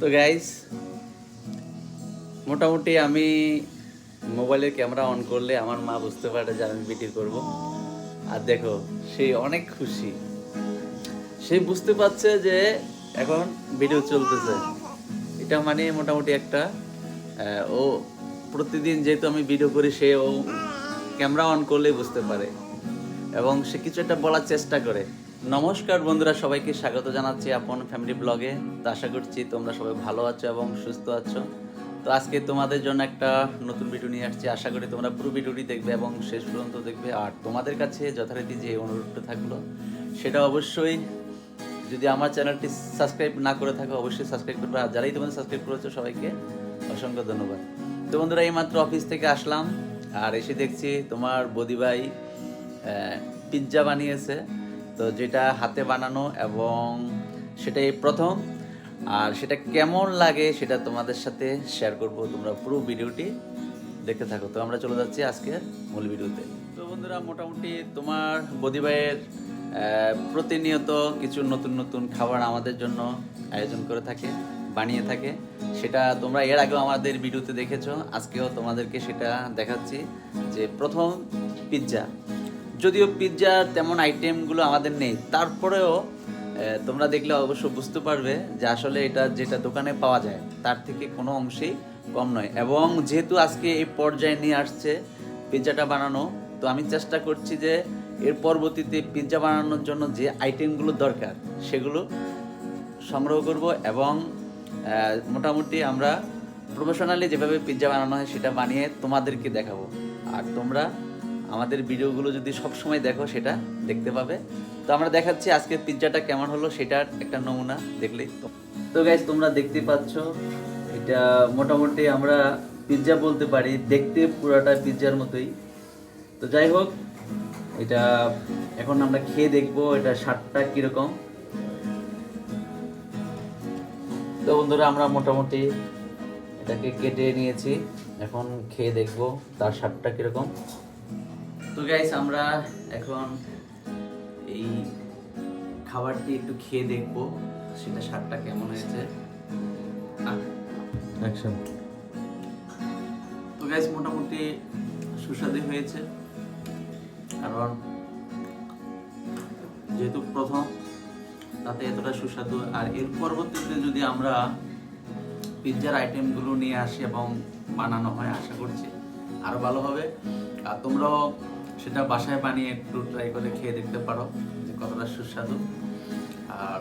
তো গাইস মোটামুটি আমি মোবাইলের ক্যামেরা অন করলে আমার মা বুঝতে পারে যে আমি ভিডিও করব। আর দেখো, সে অনেক খুশি। সে বুঝতে পারছে যে এখন ভিডিও চলতেছে। এটা মানে মোটামুটি একটা ও প্রতিদিন যেহেতু আমি ভিডিও করি, সে ও ক্যামেরা অন করলেই বুঝতে পারে। এবং সে কিছু একটা বলার চেষ্টা করে। নমস্কার বন্ধুরা, সবাইকে স্বাগত জানাচ্ছি আপন ফ্যামিলি ব্লগে তো আশা করছি তোমরা সবাই ভালো আছো এবং সুস্থ আছো। তো আজকে তোমাদের জন্য একটা নতুন ভিডিও নিয়ে আসছি। আশা করি তোমরা পুরো ভিডিওটি দেখবে এবং শেষ পর্যন্ত দেখবে। আর তোমাদের কাছে যথারীতি যে অনুরোধটা থাকল, সেটা অবশ্যই যদি আমার চ্যানেলটি সাবস্ক্রাইব না করে থাকো, অবশ্যই সাবস্ক্রাইব করবে। আর যারাই তোমাদের সাবস্ক্রাইব করেছ, সবাইকে অসংখ্য ধন্যবাদ। তো বন্ধুরা, এইমাত্র অফিস থেকে আসলাম। আর এসে দেখছি তোমার বদিভাই পিৎজা বানিয়েছে। তো যেটা হাতে বানানো এবং সেটাই প্রথম। আর সেটা কেমন লাগে সেটা তোমাদের সাথে শেয়ার করব তোমরা পুরো ভিডিওটি দেখতে থাকো। তো আমরা চলে যাচ্ছি আজকের মূল ভিডিওতে। তো বন্ধুরা, মোটামুটি তোমার বদিভাইয়ের প্রতিনিয়ত কিছু নতুন নতুন খাবার আমাদের জন্য আয়োজন করে থাকে, বানিয়ে থাকে। সেটা তোমরা এর আগেও আমাদের ভিডিওতে দেখেছ, আজকেও তোমাদেরকে সেটা দেখাচ্ছি যে প্রথম পিৎজা যদিও পিৎজার তেমন আইটেমগুলো আমাদের নেই। তারপরেও তোমরা দেখলে অবশ্য বুঝতে পারবে যে আসলে এটা যেটা দোকানে পাওয়া যায়, তার থেকে কোনো অংশেই কম নয়। এবং যেহেতু আজকে এই পর্যায়ে নিয়ে আসছে পিৎজাটা বানানো, তো আমি চেষ্টা করছি যে এর পরবর্তীতে পিৎজা বানানোর জন্য যে আইটেমগুলো দরকার, সেগুলো সংগ্রহ করব এবং মোটামুটি আমরা প্রফেশনালি যেভাবে পিৎজা বানানো হয় সেটা বানিয়ে তোমাদেরকে দেখাবো। আর তোমরা আমাদের ভিডিওগুলো যদি সব সময় দেখো, সেটা দেখতে পাবে। তো আমরা দেখাচ্ছি আজকে পিৎজাটা কেমন হলো, সেটার একটা নমুনা দেখলেই। তো- তো গাইজ তোমরা দেখতে পাচ্ছ, এটা মোটামুটি আমরা পিৎজা বলতে পারি, দেখতে পুরোটা পিৎজার মতোই। তো যাই হোক, এটা এখন আমরা খেয়ে দেখব, এটা স্বাদটা কীরকম। তো বন্ধুরা, আমরা মোটামুটি এটাকে কেটে নিয়েছি, এখন খেয়ে দেখব তার স্বাদটা কীরকম। তো গাইস আমরা এখন এই খাবারটি একটু খেয়ে দেখব সেটা স্বাদটা কেমন হয়েছে। অ্যাকশন তো গাইস মোটামুটি সুস্বাদু হয়েছে। কারণ যেহেতু প্রথম তাতে এতটা সুস্বাদু। আর এর পরবর্তীতে যদি আমরা পিৎজার আইটেমগুলো নিয়ে আসি এবং বানানো হয় আশা করছি আরও ভালো হবে। আর তোমরাও সেটা বাসায় বানিয়ে একটু ট্রাই করে খেয়ে দেখতে পারো যে কতটা সুস্বাদু। আর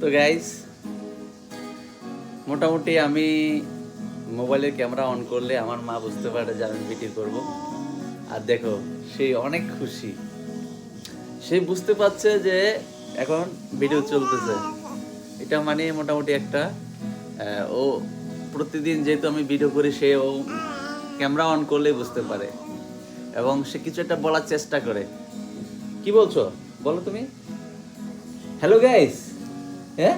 তো গাইস মোটামুটি আমি মোবাইলের ক্যামেরা অন করলে আমার মা বুঝতে পারে যে আমি ভিডিও করব। আর দেখো, সে অনেক খুশি। সে বুঝতে পারছে যে এখন ভিডিও চলতেছে। এটা মানে মোটামুটি একটা ও প্রতিদিন যেহেতু আমি ভিডিও করি, সে ও ক্যামেরা অন করলেই বুঝতে পারে। এবং সে কিছু একটা বলার চেষ্টা করে। কি বলছো? বলো তুমি। হ্যালো গাইস হ্যাঁ?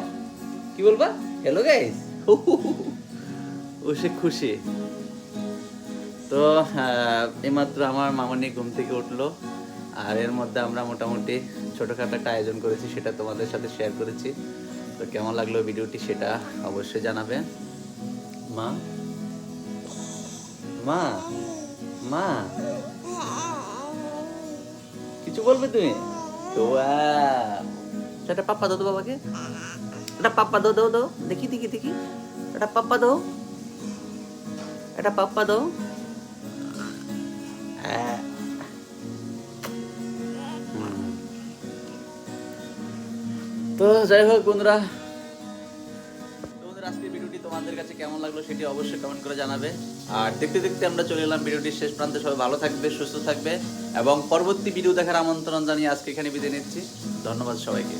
কি বলবা? হ্যালো গাইস ও, সে খুশি। তো এইমাত্র আমার মামনি ঘুম থেকে উঠল। আর এর মধ্যে আমরা মোটামুটি ছোটোখাটো একটা আয়োজন করেছি, সেটা তোমাদের সাথে শেয়ার করেছি। তো কেমন লাগল ভিডিওটি সেটা অবশ্যই জানাবে। মা? মা মা কিছু বলবে তুমি ওয়াও। একটা পাপ্পা দাও তো বাবাকে একটা পাপ্পা দাও দাও দাও দেখি দেখি দেখি একটা পাপ্পা দাও একটা পাপ্পা দাও আহ। হুম। তো যাই হোক বন্ধুরা তো বন্ধুরা তোমাদের কাছে কেমন লাগল সেটি অবশ্যই কমেন্ট করে জানাবে। আর দেখতে দেখতে আমরা চলে এলাম ভিডিওটির শেষ প্রান্তে। সবাই ভালো থাকবে, সুস্থ থাকবে এবং পরবর্তী ভিডিও দেখার আমন্ত্রণ জানিয়ে আজকে এখানে বিদায় নিচ্ছি। ধন্যবাদ সবাইকে।